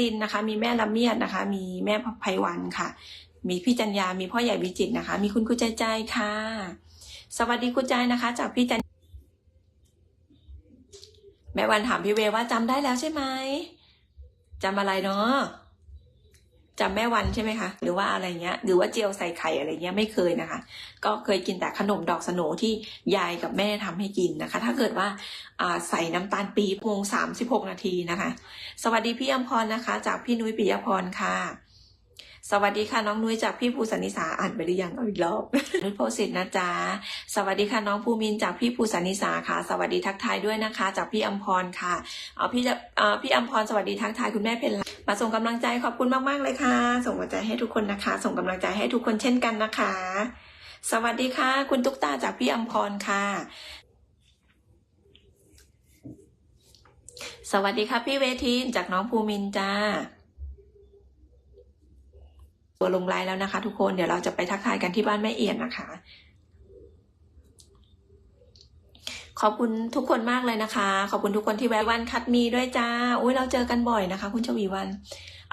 ลินนะคะ มีแม่ละเมียดนะคะ มีแม่ไพวันค่ะ มีพี่จัญญา มีพ่อใหญ่วิจิตนะคะ มีคุณกุใจใจค่ะ สวัสดีกุใจนะคะ จากพี่จัญแม่วันถามพี่เวว่าจำได้แล้วใช่ไหมจำอะไรเนาะ จำแม่วันใช่ไหมคะ หรือว่าอะไรเงี้ย หรือว่าเจียวใส่ไข่อะไรเงี้ยไม่เคยนะคะ ก็เคยกินแต่ขนมดอกสโนที่ยายกับแม่ทำให้กินนะคะ ถ้าเกิดว่าใส่น้ำตาลปี๊บโมงสามสิบหกนาทีนะคะ สวัสดีพี่อมพรนะคะ จากพี่นุ้ยปิยพรค่ะ สวัสดีค่ะน้องนุ้ยจากพี่ภูสันนิสาอ่านไปหรือยังเอาอีกรอบนุ้ยโพสิตนะจ๊ะสวัสดีค่ะน้องภูมินจากพี่ภูสันนิสาค่ะ สวัสดีทักทายด้วยนะคะ จากพี่อมพรค่ะเอาพี่จะเอ่อพี่อมพรสวัสดีทักทายคุณแม่เพนมาส่งกำลังใจขอบคุณมากๆเลยค่ะ ส่งกำลังใจให้ทุกคนนะคะ ส่งกำลังใจให้ทุกคนเช่นกันนะคะ สวัสดีค่ะ คุณตุ๊กตาจากพี่อมพรค่ะสวัสดีค่ะพี่เวทีนจากน้องภูมินจ้า ตัวลงไลน์แล้วนะคะ ทุกคนเดี๋ยวเราจะไปทักทายกันที่บ้านแม่เอียดนะคะ ขอบคุณทุกคนมากเลยนะคะ ขอบคุณทุกคนที่แวะวันคัดมีด้วยจ้าอุ้ยเราเจอกันบ่อยนะคะ คุณชวีวัน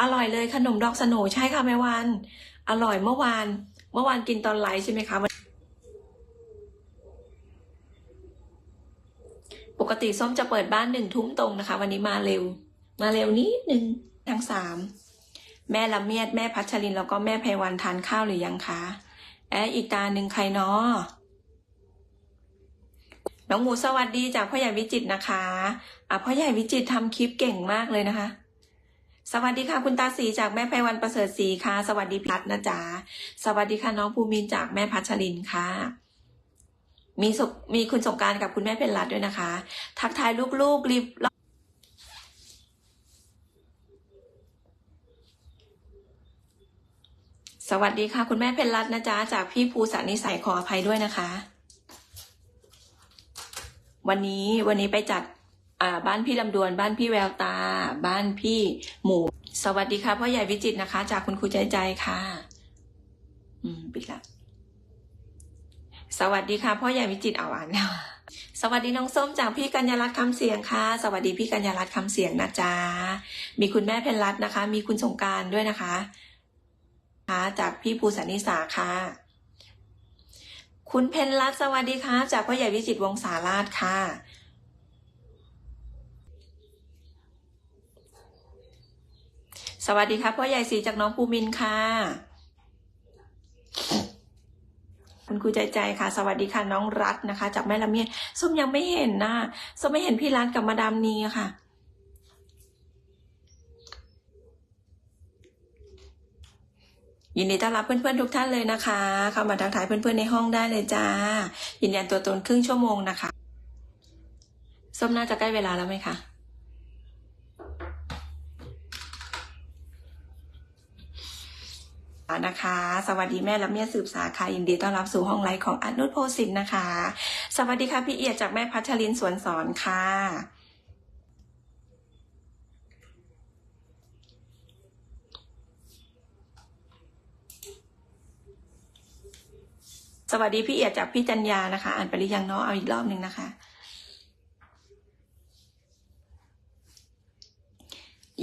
อร่อยเลยขนมดอกสโหนใช่ค่ะแม่วัน อร่อยเมื่อวาน เมื่อวานกินตอนไลฟ์ใช่ไหมคะปกติส้มจะเปิดบ้านหนึ่งทุ่มตรงนะคะ วันนี้มาเร็ว มาเร็วนิดนึงทั้งสาม แม่ละเมียดแม่พัชรินแล้วก็แม่ไพวันทานข้าวหรือยังคะแอะอีกตาหนึ่งใครเนาะน้องหมูสวัสดีจากพ่อใหญ่วิจิตนะคะอะพ่อใหญ่วิจิตรทำคลิปเก่งมากเลยนะคะ สวัสดีค่ะคุณตาสีจากแม่ไพวันประเสริฐศรีค่ะ สวัสดีพัดนะจ๊ะสวัสดีค่ะน้องภูมินจากแม่พัชรินค่ะ มีมีคุณสงการกับคุณแม่เพนรัตด้วยนะคะ ทักทายลูกๆรีบ วัสดีค่ะ คุณแม่เพนรัตน์นะจ๊ะจากพี่ภูสานิสัยขออภัยด้วยนะคะ วันนี้วันนี้ไปจัดบ้านพี่ลำดวน บ้านพี่แววตา บ้านพี่หมูสวัสดีค่ะพ่อใหญ่วิจิตนะคะ จากคุณครูใจใจค่ะ อืมปิดละสวัสดีค่ะพ่อใหญ่วิจิตเอาอ่านแล้วสวัสดีน้องส้มจากพี่กัญญารัตน์คำเสียงค่ะ สวัสดีพี่กัญญารัตน์คำเสียงนะจ๊ะมีคุณแม่เพนรัตน์นะคะ มีคุณสงการด้วยนะคะ ค่ะจากพี่ภูสันนิสาค่ะ คุณเพนรัตสวัสดีค่ะจากพ่อใหญ่วิจิตวงศาราชค่ะ สวัสดีค่ะพ่อใหญ่สีจากน้องภูมินค่ะ คุณครูใจใจค่ะ สวัสดีค่ะน้องรัตนะคะ จากแม่ละเมียดส้มยังไม่เห็นนะส้มไม่เห็นพี่รัตกับมาดามนีค่ะ ยินดีต้อนรับเพื่อนๆทุกท่านเลยนะคะ เข้ามาทักทายเพื่อนๆในห้องได้เลยจ้า ยืนยันตัวตนครึ่งชั่วโมงนะคะ ส้มน่าจะใกล้เวลาแล้วไหมคะนะคะ สวัสดีแม่และเมียสืบสาค่ะยินดีต้อนรับสู่ห้องไลฟ์ของอนุชโพสินนะคะ สวัสดีค่ะพี่เอียดจากแม่พัชรินสวนสอนค่ะ สวัสดีพี่เอียดจากพี่จัญญานะคะ อ่านไปหรือยังเนาะเอาอีกรอบหนึ่งนะคะ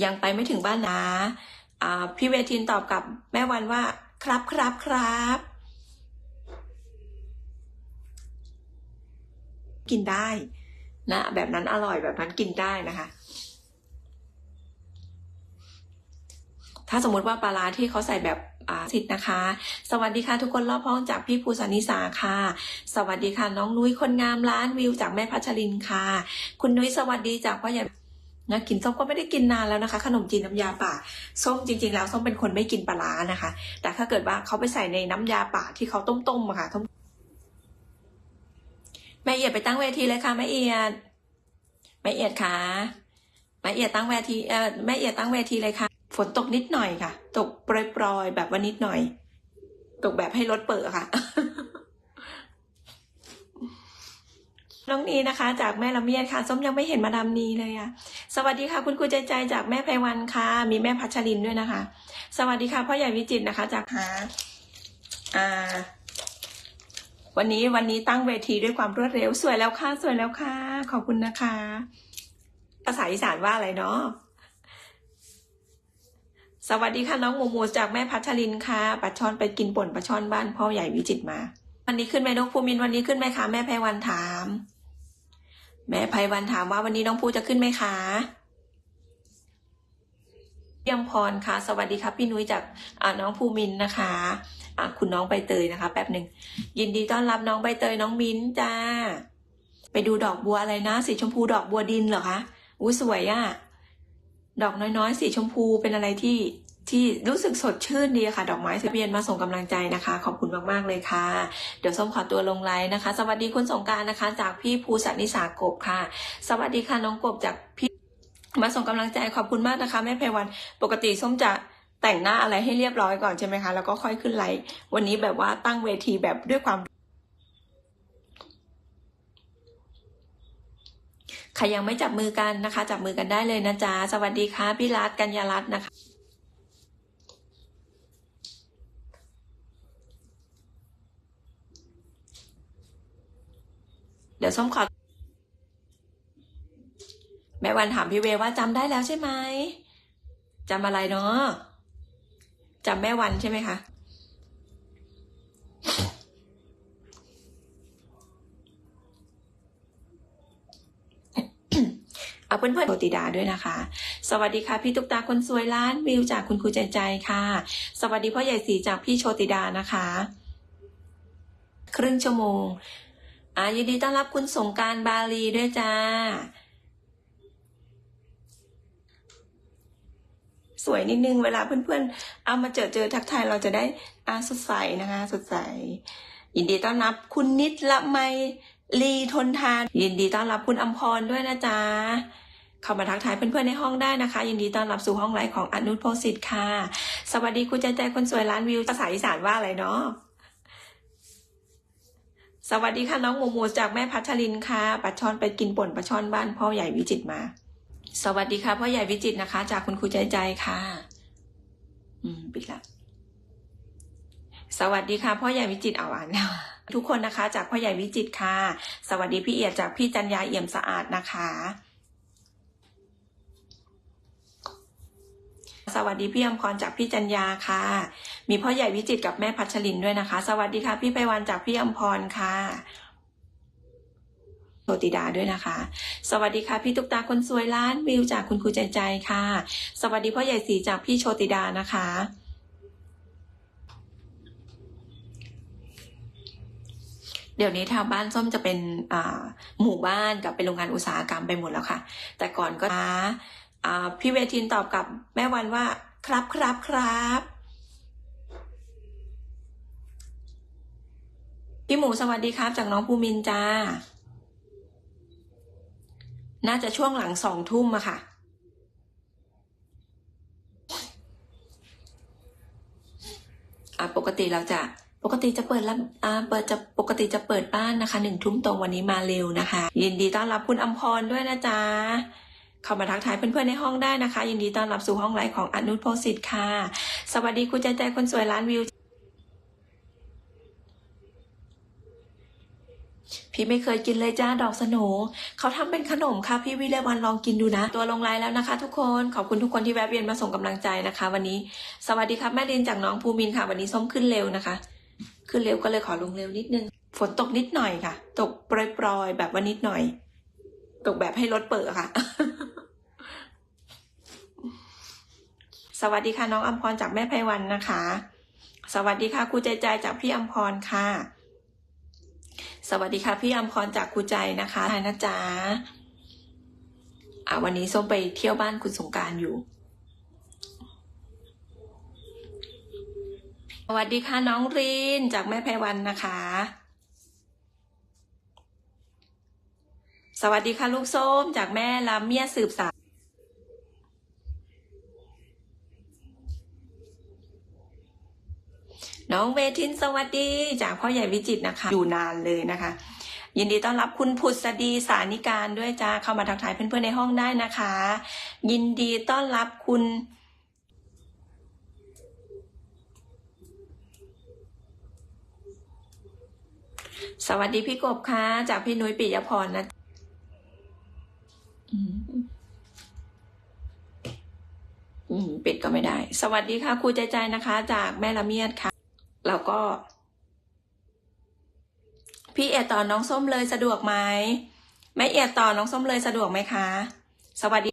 ยังไปไม่ถึงบ้านนะพี่เวทินตอบกับแม่วันว่า ครับครับครับ กินได้นะ แบบนั้นอร่อยแบบนั้นกินได้นะคะ ถ้าสมมติว่าปลาร้าที่เขาใส่แบบ สิทธิ์นะคะ สวัสดีค่ะทุกคนรอบห้องจากพี่ภูสานิสาค่ะ สวัสดีค่ะน้องนุ้ยคนงามร้านวิวจากแม่พัชรินค่ะ คุณนุ้ยสวัสดีจากพ่อใหญ่นะกินส้มก็ไม่ได้กินนานแล้วนะคะ ขนมจีนน้ำยาป่าส้มจริง ๆ แล้วส้มเป็นคนไม่กินปลาร้านะคะ แต่ถ้าเกิดว่าเขาไปใส่ในน้ำยาป่าที่เขาต้มๆอะค่ะแม่เอียดไปตั้งเวทีเลยค่ะแม่เอียดแม่เอียดค่ะแม่เอียดตั้งเวทีเออแม่เอียดตั้งเวทีเลยค่ะ ฝนตกนิดหน่อยค่ะ ตกโปรยๆแบบว่านิดหน่อย ตกแบบให้รถเปิดค่ะ น้องนีนะคะ จากแม่ละเมียดค่ะ ส้มยังไม่เห็นมาดามนีเลยอะสวัสดีค่ะ คุณครูใจใจจากแม่ไพวันค่ะ มีแม่พัชรินด้วยนะคะ สวัสดีค่ะพ่อใหญ่วิจิตรนะคะ จากหา อ่า วันนี้วันนี้ตั้งเวทีด้วยความรวดเร็วสวยแล้วค่ะสวยแล้วค่ะ ขอบคุณนะคะ ภาษาอีสานว่าอะไรเนาะ สวัสดีค่ะน้องหมูหมูจากแม่พัชรินค่ะปลาช่อนไปกินป่นปลาช่อนบ้านพ่อใหญ่วิจิตมา วันนี้ขึ้นไหมนกภูมินวันนี้ขึ้นไหมคะแม่ไพวันถาม แม่ไพวันถามว่าวันนี้น้องภูจะขึ้นไหมคะเยี่ยมพรค่ะ สวัสดีครับพี่นุ้ยจากอ่าน้องภูมินนะคะคุณน้องใบเตยนะคะ แป๊บหนึ่งยินดีต้อนรับน้องใบเตยน้องมิ้นจ้า ไปดูดอกบัวอะไรนะ สีชมพูดอกบัวดินเหรอคะอุ้ยสวยอะ ดอกน้อยๆ สีชมพูเป็นอะไรที่ที่รู้สึกสดชื่นดีอะค่ะ ดอกไม้เวียนมาส่งกำลังใจนะคะ ขอบคุณมากๆเลยค่ะ เดี๋ยวส้มขอตัวลงไลน์นะคะ สวัสดีคุณสงการนะคะ จากพี่ภูสันิสากบค่ะ สวัสดีค่ะน้องกบจากพี่มาส่งกำลังใจขอบคุณมากนะคะแม่เพวันปกติส้มจะแต่งหน้าอะไรให้เรียบร้อยก่อนใช่ไหมคะแล้วก็ค่อยขึ้นไลฟ์วันนี้แบบว่าตั้งเวทีแบบด้วยความ ครยังไม่จับมือกันนะคะ จับมือกันได้เลยนะจ๊ะ สวัสดีค่ะพี่รัตกัญญารัตน์นะคะเดี๋ยวส้มขอแม่วันถามพี่เวว่าจำได้แล้วใช่ไหมจำอะไรเนาะจำแม่วันใช่ไหมคะ เอาเพื่อนๆโชติดาด้วยนะคะ สวัสดีค่ะพี่ตุ๊กตาคนสวยล้านวิวจากคุณครูใจใจค่ะ สวัสดีพ่อใหญ่สีจากพี่โชติดานะคะ ครึ่งชั่วโมงอ่ายินดีต้อนรับคุณสงการบาลีด้วยจ้า สวยนิดนึงเวลาเพื่อนๆ เอามาเจอเจอทักทายเราจะได้อาสดใสนะคะ สดใส ยินดีต้อนรับคุณนิดละไมลีทนทาน ยินดีต้อนรับคุณอมพรด้วยนะจ๊ะ เข้ามาทักทายเพื่อนๆในห้องได้นะคะ ยินดีต้อนรับสู่ห้องไลฟ์ของอนุโพสิทธิ์ค่ะ สวัสดีคุณใจใจคนสวยล้านวิวภาษาอีสานว่าอะไรเนาะสวัสดีค่ะน้องหมูหมูจากแม่พัชรินค่ะปลาช่อนไปกินป่นปลาช่อนบ้านพ่อใหญ่วิจิตมา สวัสดีค่ะพ่อใหญ่วิจิตนะคะ จากคุณครูใจใจค่ะ อืมปิดละสวัสดีค่ะพ่อใหญ่วิจิตเอาอ่านแล้วทุกคนนะคะ จากพ่อใหญ่วิจิตค่ะ สวัสดีพี่เอียดจากพี่จันยาเอี่ยมสะอาดนะคะ สวัสดีพี่อมพรจากพี่จันยาค่ะ มีพ่อใหญ่วิจิตกับแม่พัชรินด้วยนะคะ สวัสดีค่ะ พี่ไปวันจากพี่อมพรค่ะโชติดาด้วยนะคะ สวัสดีค่ะ พี่ตุ๊กตาคนสวยล้านวิวจากคุณครูใจใจค่ะ สวัสดีพ่อใหญ่สีจากพี่โชติดานะคะ เดี๋ยวนี้ทางบ้านส้มจะเป็นหมู่บ้านกับเป็นโรงงานอุตสาหกรรมไปหมดแล้วค่ะ แต่ก่อนก็อ่า พี่เวทินตอบกับแม่วันว่า ครับครับครับพี่หมูสวัสดีครับ จากน้องภูมินจ้า น่าจะช่วงหลังสองทุ่มอะค่ะอ่าปกติเราจะปกติจะเปิดรับอ่าเปิดจะปกติจะเปิดบ้านนะคะหนึ่งทุ่มตรงวันนี้มาเร็วนะคะ ยินดีต้อนรับคุณอมพรด้วยนะจ๊ะ เข้ามาทักทายเพื่อนๆในห้องได้นะคะ ยินดีต้อนรับสู่ห้องไลฟ์ของอนุโพสิทธิ์ค่ะ สวัสดีคุณใจใจคนสวยล้านวิวพี่ไม่เคยกินเลยจ้าดอกสโหนเขาทำเป็นขนมค่ะพี่วิเลวันลองกินดูนะ ตัวลงไลน์แล้วนะคะ ทุกคนขอบคุณทุกคนที่แวะเวียนมาส่งกำลังใจนะคะ วันนี้ สวัสดีครับแม่ลินจากน้องภูมินค่ะ วันนี้ส้มขึ้นเร็วนะคะ ขึ้นเร็วก็เลยขอลงเร็วนิดนึง ฝนตกนิดหน่อยค่ะ ตกโปรยๆแบบว่านิดหน่อย ตกแบบให้รถเปิดอค่ะ สวัสดีค่ะน้องอัมพรจากแม่ไพวันนะคะ สวัสดีค่ะครูใจใจจากพี่อัมพรค่ะ สวัสดีค่ะพี่อัมพรจากครูใจนะคะทนะจ๊ะอะวันนี้ส้มไปเที่ยวบ้านคุณสงการอยู่ สวัสดีค่ะน้องรีนจากแม่ไพวันนะคะ สวัสดีค่ะลูกส้มจากแม่ลาเมียสืบสาร น้องเวทินสวัสดี จากพ่อใหญ่วิจิตนะคะ อยู่นานเลยนะคะ ยินดีต้อนรับคุณพุทธดีสานิการด้วยจ้าเข้ามาทักทายเพื่อนๆในห้องได้นะคะ ยินดีต้อนรับคุณสวัสดีพี่กบค่ะ จากพี่นุ้ยปิยพรนะอือืมปิดก็ไม่ได้ สวัสดีค่ะครูใจใจนะคะ จากแม่ละเมียดค่ะ แล้วก็ พี่เอียดต่อน้องส้มเลยสะดวกไหมแม่เอียดต่อน้องส้มเลยสะดวกไหมคะ สวัสดี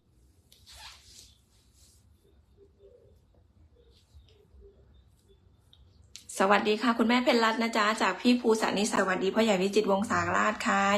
สวัสดีค่ะ คุณแม่เพนรัตน์นะจ๊ะจากพี่ภูสานิสสวัสดีพ่อใหญ่วิจิตวงศาราชค่ะ